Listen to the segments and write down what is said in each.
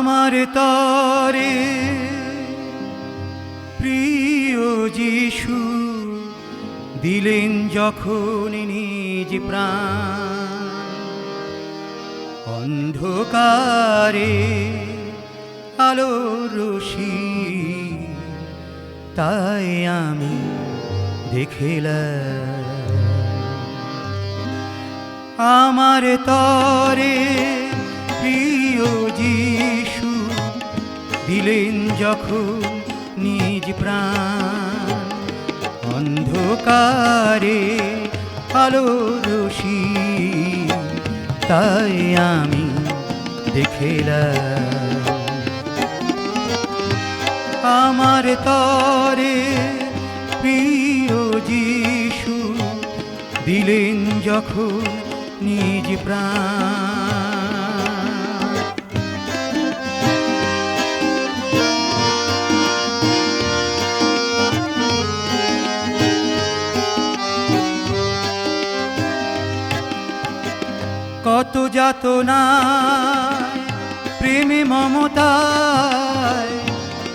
আমার তরে, প্রিয় যিশু, দিলেন যখন নিজ প্রাণ। অন্ধকারে আলো রশি তাই আমি দেখিলাম। আমার তরে, প্রিয় যিশু দিলেন যখন নিজ প্রাণ। অন্ধকারে আলো রশি তাই আমি দেখিলাম। আমার তরে প্রিয় যিশু দিলেন যখন নিজ প্রাণ। যাতনায় প্রেমে মমতায়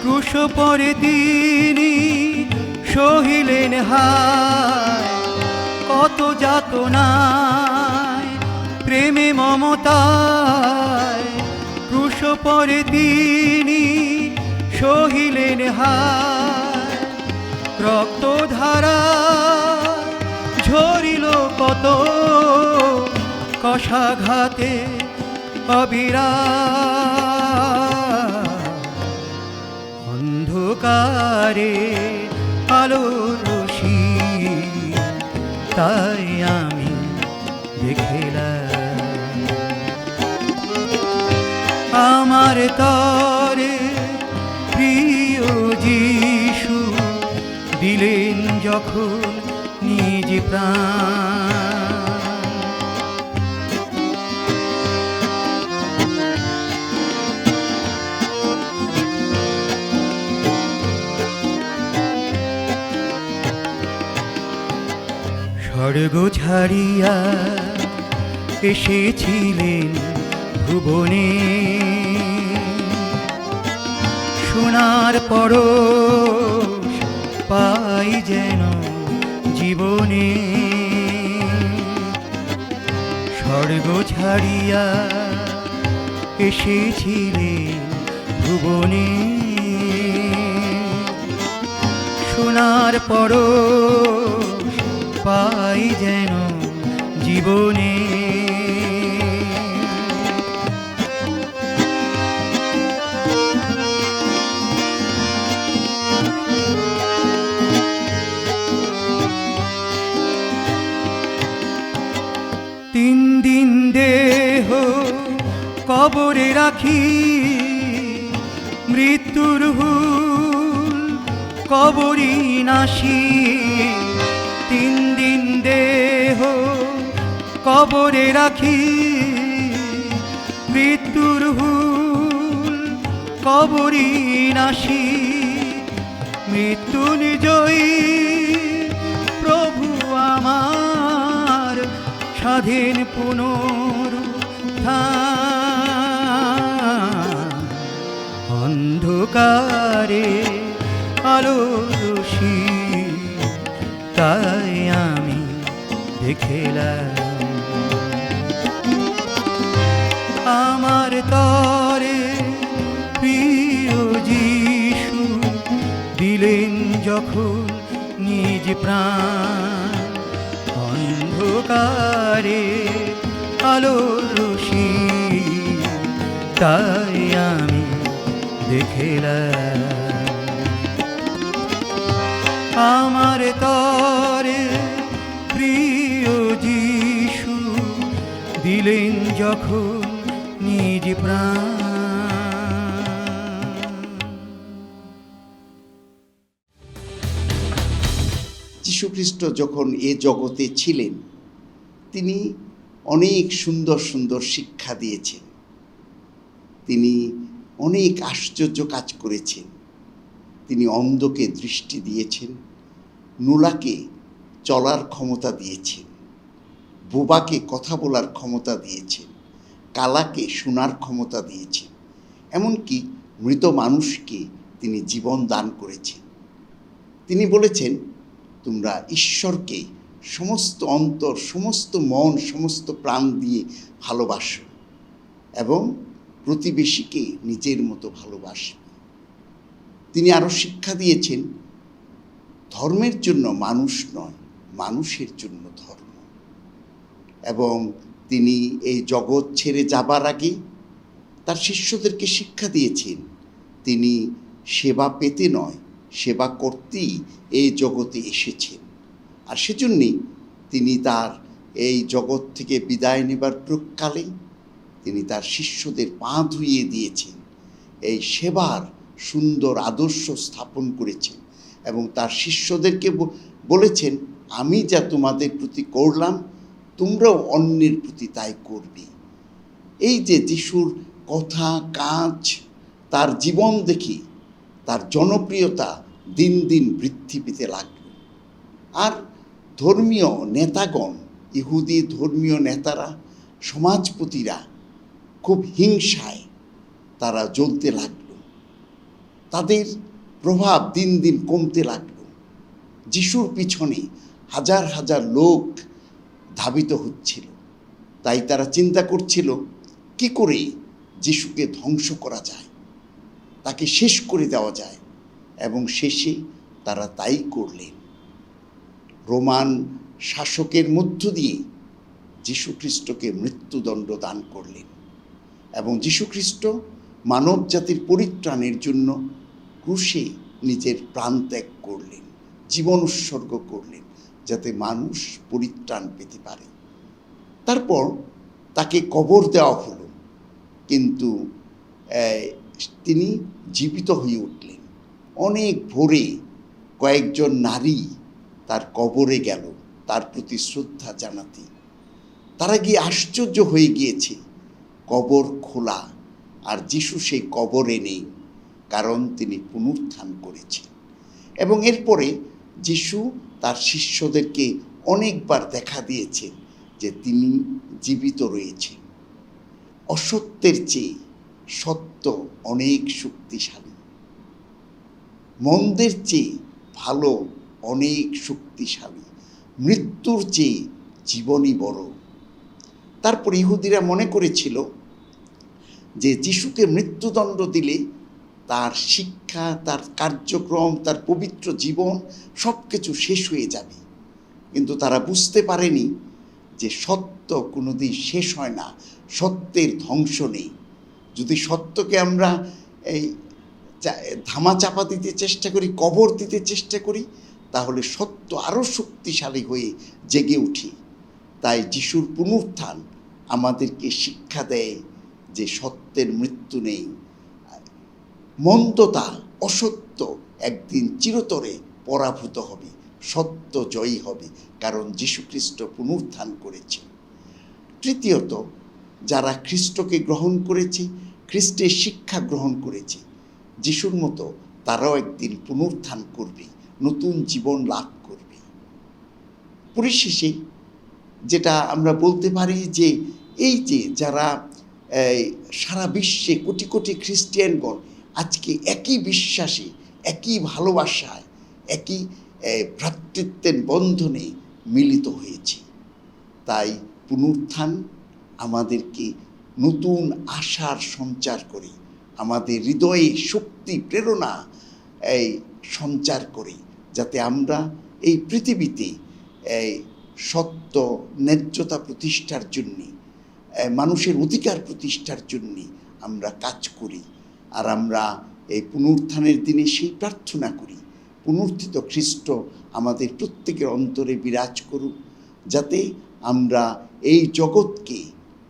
ক্রুশ পরে তিনি সহিলেন হায়। কত যাতনায় প্রেমে মমতায় ক্রুশ পরে তিনি সহিলেন হায়। রক্তধারা ঝরিল কত কষাঘাতে অবিরা অন্ধকারে আলো রশি তাই আমি দেখিলাম। আমার তরে প্রিয় যিশু দিলেন যখন নিজ প্রাণ স্বর্গ ছাড়িয়া এসেছিলেন ভুবনে। সোনার পরশ পাই যেন জীবনে। স্বর্গ ছাড়িয়া এসেছিলেন ভুবনে। সোনার পরশ পাই যেন জীবনে। তিন দিন দেহ কবরে রাখি মৃত্যুর হুল কবরি নাশি। কবরে রাখি, মৃত্যুর হুল কবরি নাশি। মৃত্যুঞ্জয়ী প্রভু আমার স্বাধীন পুনরুত্থান। অন্ধকারে আলো রশি তাই আমি দেখিলাম তরে প্রিয় যিশু দিলেন যখন নিজ প্রাণ। অন্ধকারে আলো রশি তাই আমি আমার তরে প্রিয় যিশু দিলেন যখন যীশুখ্রিস্ট যখন এ জগতে ছিলেন, তিনি অনেক সুন্দর সুন্দর শিক্ষা দিয়েছেন। তিনি অনেক আশ্চর্য কাজ করেছেন। তিনি অন্ধকে দৃষ্টি দিয়েছেন, নুলাকে চলার ক্ষমতা দিয়েছেন, বোবাকে কথা বলার ক্ষমতা দিয়েছেন। কালাকে শোনার ক্ষমতা দিয়েছেন। এমনকি মৃত মানুষকে তিনি জীবন দান করেছেন। তিনি বলেছেন, তোমরা ঈশ্বরকে সমস্ত অন্তর, সমস্ত মন, সমস্ত প্রাণ দিয়ে ভালোবাসো এবং প্রতিবেশীকে নিজের মতো ভালোবাসবে। তিনি আরও শিক্ষা দিয়েছেন, ধর্মের জন্য মানুষ নয়, মানুষের জন্য ধর্ম। এবং তিনি এই জগৎ ছেড়ে যাবার আগে তার শিষ্যদেরকে শিক্ষা দিয়েছেন। তিনি সেবা পেতে নয়, সেবা করতেই এই জগতে এসেছেন। আর সেজন্যই তিনি তার এই জগৎ থেকে বিদায় নেবার প্রকালে তিনি তার শিষ্যদের পা ধুইয়ে দিয়েছেন। এই সেবার সুন্দর আদর্শ স্থাপন করেছেন এবং তার শিষ্যদেরকে বলেছেন, আমি যা তোমাদের প্রতি করলাম তোমরাও অন্যের প্রতি তাই করবে। এই যে যিশুর কথা, কাজ, তার জীবন দেখি তার জনপ্রিয়তা দিন দিন বৃদ্ধি পেতে লাগল। আর ধর্মীয় নেতাগণ, ইহুদি ধর্মীয় নেতারা, সমাজপতিরা খুব হিংসায় তারা জ্বলতে লাগল। তাদের প্রভাব দিন দিন কমতে লাগল। যিশুর পিছনে হাজার হাজার লোক ধাবিত হচ্ছিল। তাই তারা চিন্তা করছিল, কি করে যিশুকে ধ্বংস করা যায়, তাকে শেষ করে দেওয়া যায়, এবং শেষে তারা তাই করলেন। রোমান শাসকের মধ্য দিয়ে যীশুখ্রিস্টকে মৃত্যুদণ্ড দান করলেন, এবং যীশুখ্রিস্ট মানব জাতির পরিত্রাণের জন্য ক্রুশে নিজের প্রাণ ত্যাগ করলেন, জীবন উৎসর্গ করলেন। যাতে মানুষ পরিত্রাণ পেতে পারে। তারপর তাকে কবর দেওয়া হলো। কিন্তু তিনি জীবিত হয়ে উঠলেন। অনেক ভোরে কয়েকজন নারী তার কবরে গেল, তার প্রতি শ্রদ্ধা জানাতে। তারা গিয়ে আশ্চর্য হয়ে গিয়েছে, কবর খোলা আর যিশু সেই কবরে নেই কারণ তিনি পুনরুত্থান করেছেন। এবং এরপরে যিশু তার শিষ্যদেরকে অনেকবার দেখা দিয়েছে যে তিনি জীবিত রয়েছে অসত্যের চেয়ে সত্য অনেক শক্তিশালী। মন্দের চেয়ে ভালো অনেক শক্তিশালী। মৃত্যুর চেয়ে জীবনই বড়। তারপর ইহুদিরা মনে করেছিল যে যিশুকে মৃত্যুদণ্ড দিলে তার শিক্ষা, তার কার্যক্রম, তার পবিত্র জীবন সব কিছু শেষ হয়ে যাবে। কিন্তু তারা বুঝতে পারেনি যে সত্য কোনোদিন শেষ হয় না, সত্যের ধ্বংস নেই। যদি সত্যকে আমরা এই ধামা চাপা দিতে চেষ্টা করি, কবর দিতে চেষ্টা করি, তাহলে সত্য আরও শক্তিশালী হয়ে জেগে উঠি। তাই যিশুর পুনরুত্থান আমাদেরকে শিক্ষা দেয় যে সত্যের মৃত্যু নেই। মন্দতা অসত্য একদিন চিরতরে পরাভূত হবে, সত্য জয়ী হবে, কারণ যীশুখ্রিস্ট পুনরুত্থান করেছে। তৃতীয়ত, যারা খ্রিস্টকে গ্রহণ করেছে, খ্রিস্টের শিক্ষা গ্রহণ করেছে, যিশুর মতো তারাও একদিন পুনরুত্থান করবে, নতুন জীবন লাভ করবে। পরিশেষে, যেটা আমরা বলতে পারি যে, এই যে যারা সারা বিশ্বে কোটি কোটি খ্রিস্টিয়ানগণ আজকে একই বিশ্বাসে, একই ভালোবাসায়, একই ভ্রাতৃত্বের বন্ধনে মিলিত হয়েছে। তাই পুনরুত্থান আমাদেরকে নতুন আশার সঞ্চার করে, আমাদের হৃদয়ে শক্তি, প্রেরণা এই সঞ্চার করে, যাতে আমরা এই পৃথিবীতে সত্য, ন্যায্যতা প্রতিষ্ঠার জন্যে মানুষের অধিকার প্রতিষ্ঠার জন্যে আমরা কাজ করি। আর আমরা এই পুনরুত্থানের দিনে সেই প্রার্থনা করি পুনর্থিত খ্রিস্ট আমাদের প্রত্যেকের অন্তরে বিরাজ করুক, যাতে আমরা এই জগৎকে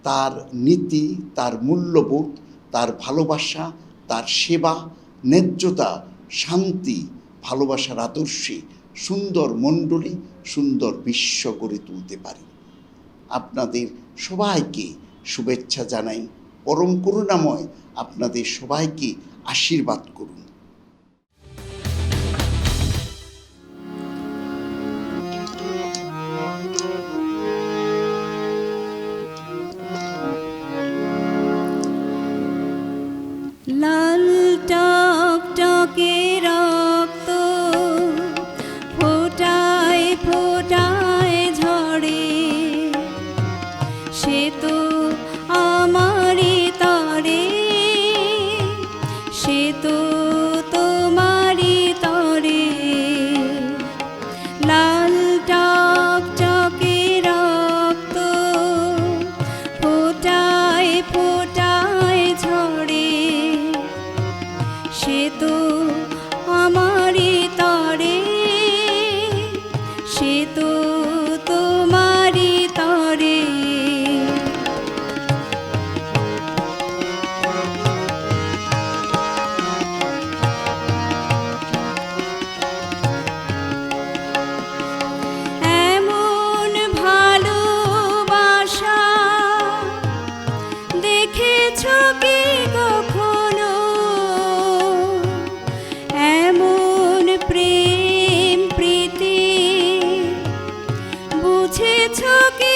তার নীতি, তার মূল্যবোধ, তার ভালোবাসা, তার সেবা, ন্যায্যতা, শান্তি, ভালোবাসার আদর্শে সুন্দর মণ্ডলী, সুন্দর বিশ্ব গড়ে তুলতে পারি। আপনাদের সবাইকে শুভেচ্ছা জানাই। পরম করুণাময়। আপনাদের সবাইকে আশীর্বাদ করুন। বুঝেছ কি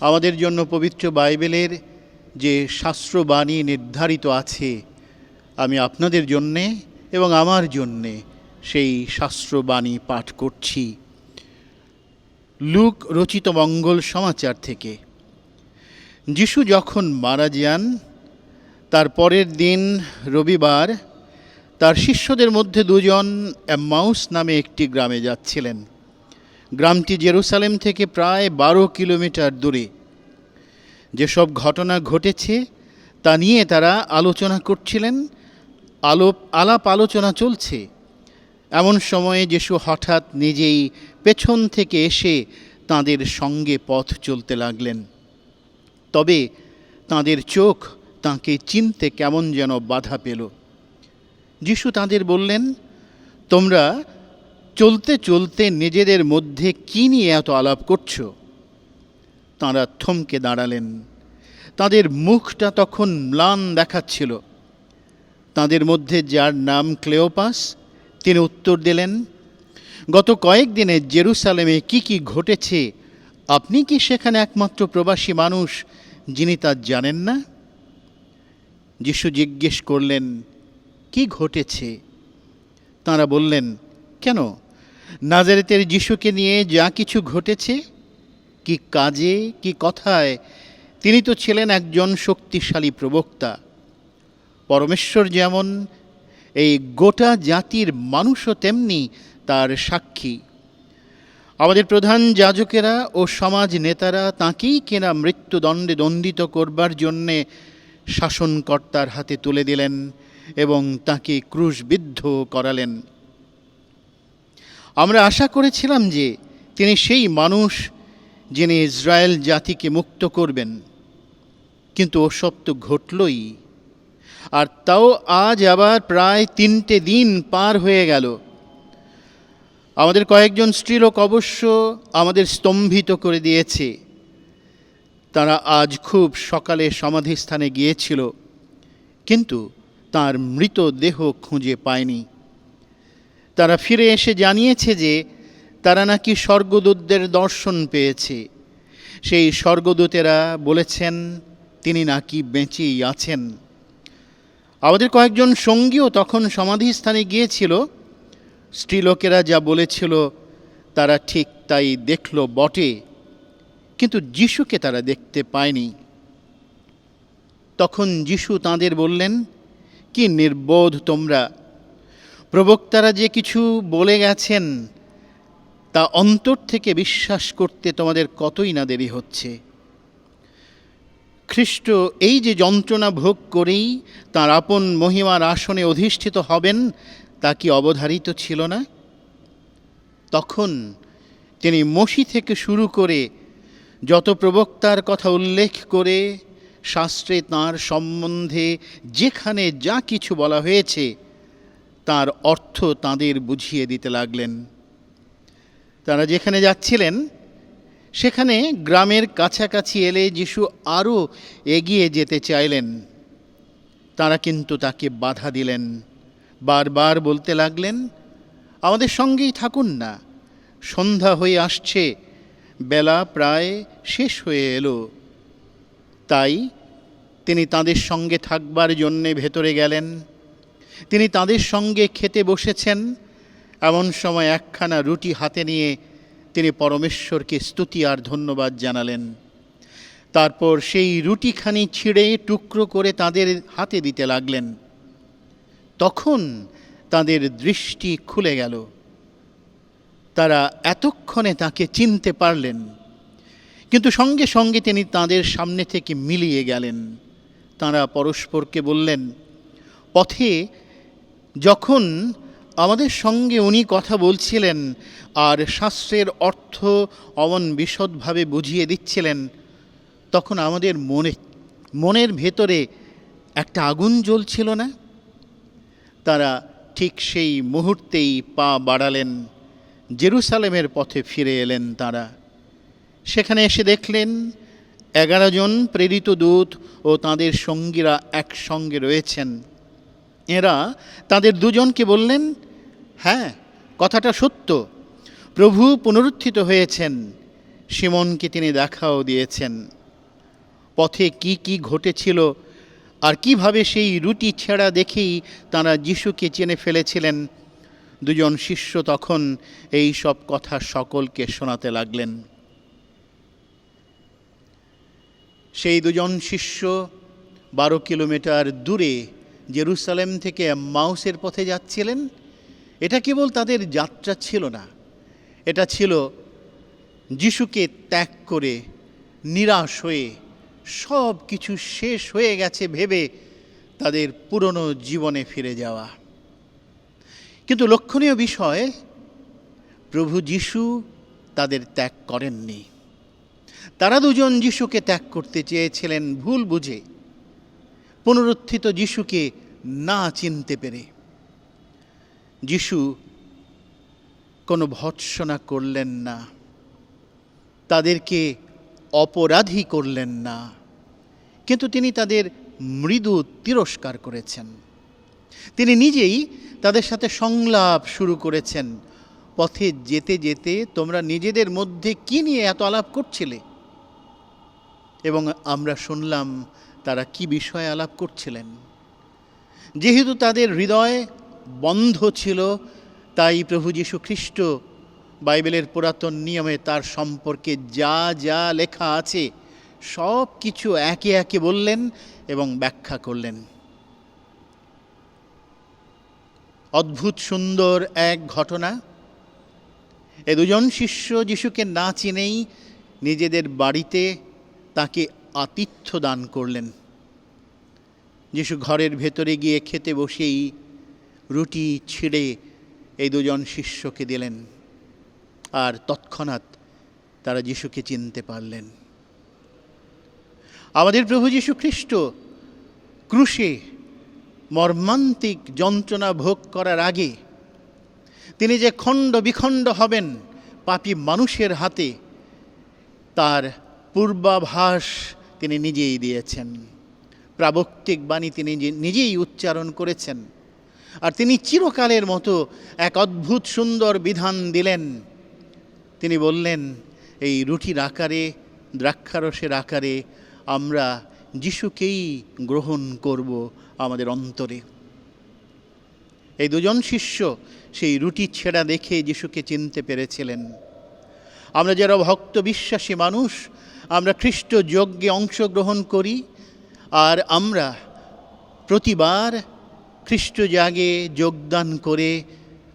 আমাদের জন্য পবিত্র বাইবেলের যে শাস্ত্রবাণী নির্ধারিত আছে, আমি আপনাদের জন্যে এবং আমার জন্যে সেই শাস্ত্রবাণী পাঠ করছি। লুক রচিত মঙ্গল সমাচার থেকে। যিশু যখন মারা যান, তার পরের দিন রবিবার তার শিষ্যদের মধ্যে দুজন অ্যাম্মাউস নামে একটি গ্রামে যাচ্ছিলেন। গ্রামটি জেরুসালেম থেকে প্রায় বারো কিলোমিটার দূরে। যেসব ঘটনা ঘটেছে, তা নিয়ে তারা আলোচনা করছিলেন আলোপ আলাপ আলোচনা চলছে। এমন সময়ে যিশু হঠাৎ নিজেই পেছন থেকে এসে তাদের সঙ্গে পথ চলতে লাগলেন। তবে তাদের চোখ তাকে চিনতে কেমন যেন বাধা পেল। যিশু তাদের বললেন, তোমরা চলতে চলতে নিজেদের মধ্যে কী নিয়ে এত আলাপ করছ? তাঁরা থমকে দাঁড়ালেন। তাদের মুখটা তখন ম্লান দেখাচ্ছিল। তাদের মধ্যে যার নাম ক্লেওপাস, তিনি উত্তর দিলেন, গত কয়েকদিনে জেরুসালেমে কি কি ঘটেছে, আপনি কি সেখানে একমাত্র প্রবাসী মানুষ যিনি তা জানেন না? যিশু জিজ্ঞেস করলেন কি ঘটেছে? তাঁরা বললেন, কেন? নাজারেতের যিশুকে নিয়ে যা কিছু ঘটেছে, কি কাজে, কি কথায়, তিনি তো ছিলেন একজন শক্তিশালী প্রবক্তা। পরমেশ্বর যেমন এই গোটা জাতির মানুষও তেমনি তার সাক্ষী। আমাদের প্রধান যাজকেরা ও সমাজ নেতারা তাঁকেই কেনা মৃত্যুদণ্ডে দণ্ডিত করবার জন্যে শাসনকর্তার হাতে তুলে দিলেন। এবং তাকে ক্রুশবিদ্ধ করালেন। আমরা আশা করেছিলাম যে তিনি সেই মানুষ যিনি ইসরায়েল জাতিকে মুক্ত করবেন। কিন্তু ওসব তো ঘটলই। আর তাও আজ আবার প্রায় তিনটে দিন পার হয়ে গেল। আমাদের কয়েকজন স্ত্রীলোক অবশ্য আমাদের স্তম্ভিত করে দিয়েছে। তারা আজ খুব সকালে সমাধিস্থানে গিয়েছিল। কিন্তু তার মৃতদেহ খুঁজে পায়নি। তারা ফিরে এসে জানিয়েছে যে তারা নাকি স্বর্গদূতদের দর্শন পেয়েছে। সেই স্বর্গদূতেরা বলেছেন, তিনি নাকি বেঁচেই আছেন। আমাদের কয়েকজন সঙ্গীও তখন সমাধিস্থানে গিয়েছিল। স্ত্রীলোকেরা যা বলেছিল, তারা ঠিক তাই দেখল বটে, কিন্তু যিশুকে তারা দেখতে পায়নি। তখন যিশু তাদের বললেন কি নির্বোধ তোমরা? প্রবক্তারা যে কিছু বলে গেছেন, তা অন্তর থেকে বিশ্বাস করতে তোমাদের কতই না দেরি হচ্ছে। খ্রিস্ট এই যে যন্ত্রণা ভোগ করেই তার আপন মহিমার আসনে অধিষ্ঠিত হবেন, তা কি অবধারিত ছিল না? তখন তিনি মসি থেকে শুরু করে যত প্রবক্তার কথা উল্লেখ করে শাস্ত্রে তাঁর সম্বন্ধে যেখানে যা কিছু বলা হয়েছে, তার অর্থ তাদের বুঝিয়ে দিতে লাগলেন। তারা যেখানে যাচ্ছিলেন, সেখানে গ্রামের কাছাকাছি এলে যিশু আরও এগিয়ে যেতে চাইলেন। তারা কিন্তু তাকে বাধা দিলেন। বারবার বলতে লাগলেন, আমাদের সঙ্গেই থাকুন না। সন্ধ্যা হয়ে আসছে, বেলা প্রায় শেষ হয়ে এলো। তাই তিনি তাদের সঙ্গে থাকবার জন্যে ভেতরে গেলেন। তিনি তাদের সঙ্গে খেতে বসেছেন। এমন সময় একখানা রুটি হাতে নিয়ে তিনি পরমেশ্বরকে স্তুতি আর ধন্যবাদ জানালেন। তারপর সেই রুটিখানি ছিঁড়ে টুকরো করে তাদের হাতে দিতে লাগলেন। তখন তাদের দৃষ্টি খুলে গেল। তারা এতক্ষণে তাকে চিনতে পারলেন। কিন্তু সঙ্গে সঙ্গে তিনি তাদের সামনে থেকে মিলিয়ে গেলেন। তারা পরস্পরকে বললেন, পথে যখন আমাদের সঙ্গে উনি কথা বলছিলেন আর শাস্ত্রের অর্থ অমন বিশদভাবে বুঝিয়ে দিচ্ছিলেন, তখন আমাদের মনে, মনের ভেতরে একটা আগুন জ্বলছিল না? তারা ঠিক সেই মুহূর্তেই পা বাড়ালেন, জেরুসালেমের পথে ফিরে এলেন তারা। সেখানে এসে দেখলেন এগারো জন প্রেরিত দূত ও তাদের সঙ্গীরা একসঙ্গে রয়েছেন। এরা তাদের দুজনকে বললেন হ্যাঁ কথাটা সত্য। প্রভু পুনরুত্থিত হয়েছেন। সিমনকে তিনি দেখাও দিয়েছেন। পথে কি কি ঘটেছিল আর কীভাবে সেই রুটি ছেঁড়া দেখেই তারা যিশুকে চেনে ফেলেছিলেন, দুজন শিষ্য তখন এই সব কথা সকলকে শোনাতে লাগলেন। সেই দুজন শিষ্য বারো কিলোমিটার দূরে জেরুসালেম থেকে মাউসের পথে যাচ্ছিলেন। এটা কেবল তাদের যাত্রা ছিল না। এটা ছিল যিশুকে ত্যাগ করে নিরাশ হয়ে সব কিছু শেষ হয়ে গেছে ভেবে তাদের পুরনো জীবনে ফিরে যাওয়া। কিন্তু লক্ষণীয় বিষয়, প্রভু যিশু তাদের ত্যাগ করেননি। তারা দুজন যিশুকে ত্যাগ করতে চেয়েছিলেন ভুল বুঝে। পুনরুত্থিত যিশুকে না চিনতে পেরে। যিশু কোনো ভৎসনা করলেন না। তাদেরকে অপরাধী করলেন না। কিন্তু তিনি তাদের মৃদু তিরস্কার করেছেন। তিনি নিজেই তাদের সাথে সংলাপ শুরু করেছেন। পথে যেতে যেতে তোমরা নিজেদের মধ্যে কি নিয়ে এত আলাপ করছিলে? এবং আমরা শুনলাম তারা কি বিষয়ে আলাপ করছিলেন। যেহেতু তাদের হৃদয় বন্ধ ছিল, তাই প্রভু যীশু খ্রিস্ট বাইবেলের পুরাতন নিয়মে তার সম্পর্কে যা যা লেখা আছে, সব কিছু একে একে বললেন এবং ব্যাখ্যা করলেন। অদ্ভুত, সুন্দর এক ঘটনা। এ দুজন শিষ্য যিশুকে না চিনেই নিজেদের বাড়িতে তাকে আতিথ্য দান করলেন। যিশু ঘরের ভেতরে গিয়ে খেতে বসেই রুটি ছিঁড়ে এই দুজন শিষ্যকে দিলেন আর তৎক্ষণাৎ তারা যিশুকে চিনতে পারলেন। আমাদের প্রভু যীশু খ্রিস্ট ক্রুশে মর্মান্তিক যন্ত্রণা ভোগ করার আগে তিনি যে খণ্ড বিখণ্ড হবেন পাপী মানুষের হাতে, তার পূর্বাভাস তিনি নিজেই দিয়েছেন। প্রাবক্তিক বাণী তিনি নিজেই উচ্চারণ করেছেন। আর তিনি চিরকালের মতো এক অদ্ভুত সুন্দর বিধান দিলেন। তিনি বললেন, এই রুটির আকারে, দ্রাক্ষারসের আকারে আমরা যিশুকেই গ্রহণ করব আমাদের অন্তরে। এই দুজন শিষ্য সেই রুটি ছেঁড়া দেখে যিশুকে চিনতে পেরেছিলেন। আমরা যারা ভক্ত বিশ্বাসী মানুষ, আমরা খ্রিস্ট যজ্ঞে অংশগ্রহণ করি, আর আমরা প্রতিবার খ্রিস্ট জাগে যোগদান করে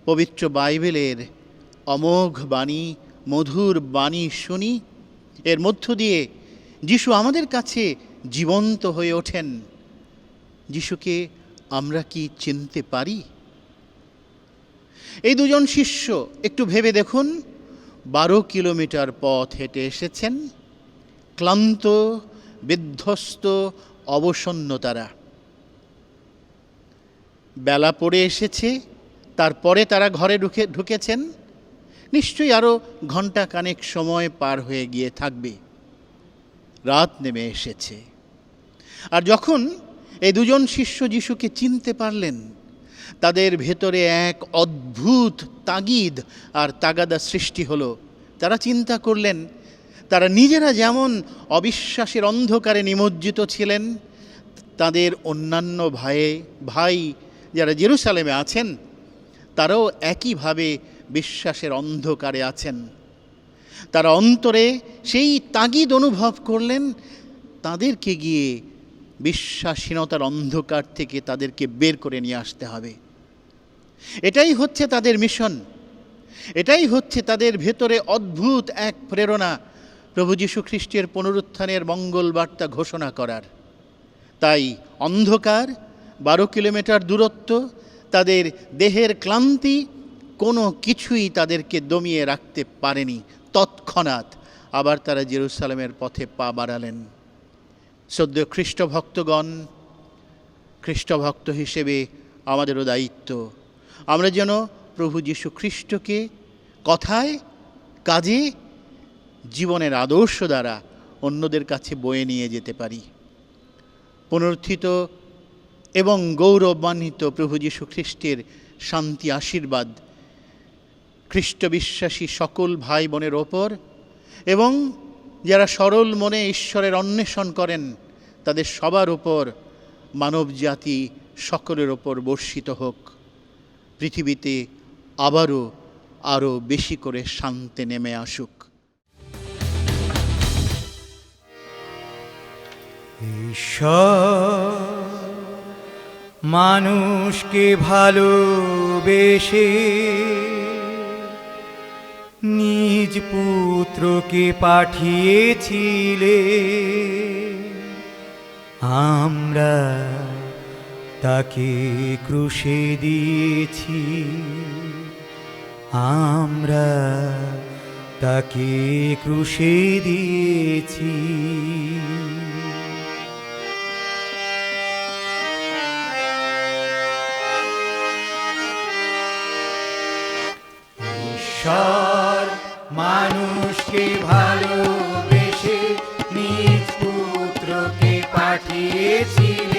পবিত্র বাইবেলের অমোঘ বাণী, মধুর বাণী শুনি। এর মধ্য দিয়ে যিশু আমাদের কাছে জীবন্ত হয়ে ওঠেন। যিশুকে আমরা কি চিনতে পারি? এই দুজন শিষ্য, একটু ভেবে দেখুন। বারো কিলোমিটার পথ হেঁটে এসেছেন ক্লান্ত, বিধ্বস্ত, অবসন্ন তারা। বেলা পড়ে এসেছে, তারপরে তারা ঘরে ঢুকে, ঢুকেছেন। নিশ্চয়ই আরও ঘণ্টা কানেক সময় পার হয়ে গিয়ে থাকবে। রাত নেমে এসেছে। আর যখন এই দুজন শিষ্য যিশুকে চিনতে পারলেন তাদের ভেতরে এক অদ্ভুত তাগিদ আর তাগাদা সৃষ্টি হলো। তারা চিন্তা করলেন, তারা নিজেরা যেমন অবিশ্বাসের অন্ধকারে নিমজ্জিত ছিলেন, তাদের অন্যান্য ভাইয়ে ভাই যারা জেরুসালেমে আছেন, তারাও একইভাবে বিশ্বাসের অন্ধকারে আছেন। তারা অন্তরে সেই তাগিদ অনুভব করলেন, তাদেরকে গিয়ে বিশ্বাসহীনতার অন্ধকার থেকে তাদেরকে বের করে নিয়ে আসতে হবে। এটাই হচ্ছে তাদের মিশন। এটাই হচ্ছে তাদের ভেতরে অদ্ভুত এক প্রেরণা প্রভু যীশু খ্রিস্টের পুনরুত্থানের মঙ্গল বার্তা ঘোষণা করার। তাই অন্ধকার, বারো কিলোমিটার দূরত্ব, তাদের দেহের ক্লান্তি কোনো কিছুই তাদেরকে দমিয়ে রাখতে পারেনি। তৎক্ষণাৎ আবার তারা জেরুসালামের পথে পা বাড়ালেন। সদ্য খ্রিস্ট ভক্তগণ খ্রিস্টভক্ত হিসেবে আমাদেরও দায়িত্ব। আমরা যেন প্রভু যীশু খ্রিস্টকে কথায়, কাজে, জীবনের আদর্শ দ্বারা অন্যদের কাছে বয়ে নিয়ে যেতে পারি। পুনরুত্থিত এবং গৌরবান্বিত প্রভু যীশু খ্রিস্টের শান্তি আশীর্বাদ খ্রিস্ট বিশ্বাসী সকল ভাই বোনের ওপর এবং যারা সরল মনে ঈশ্বরের অন্বেষণ করেন, তাদের সবার ওপর মানব জাতি সকলের ওপর বর্ষিত হোক। পৃথিবীতে আবারও আরও বেশি করে শান্তি নেমে আসুক। ঈশ্বর, মানুষকে ভালোবেসে নিজ পুত্রকে পাঠিয়েছিলে। আমরা তাকে ক্রুশে দিয়েছি। আমরা তাকে ক্রুশে দিয়েছি। ঈশ্বর মানুষকে ভালোবেসে নিজ পুত্রকে পাঠিয়েছিলে।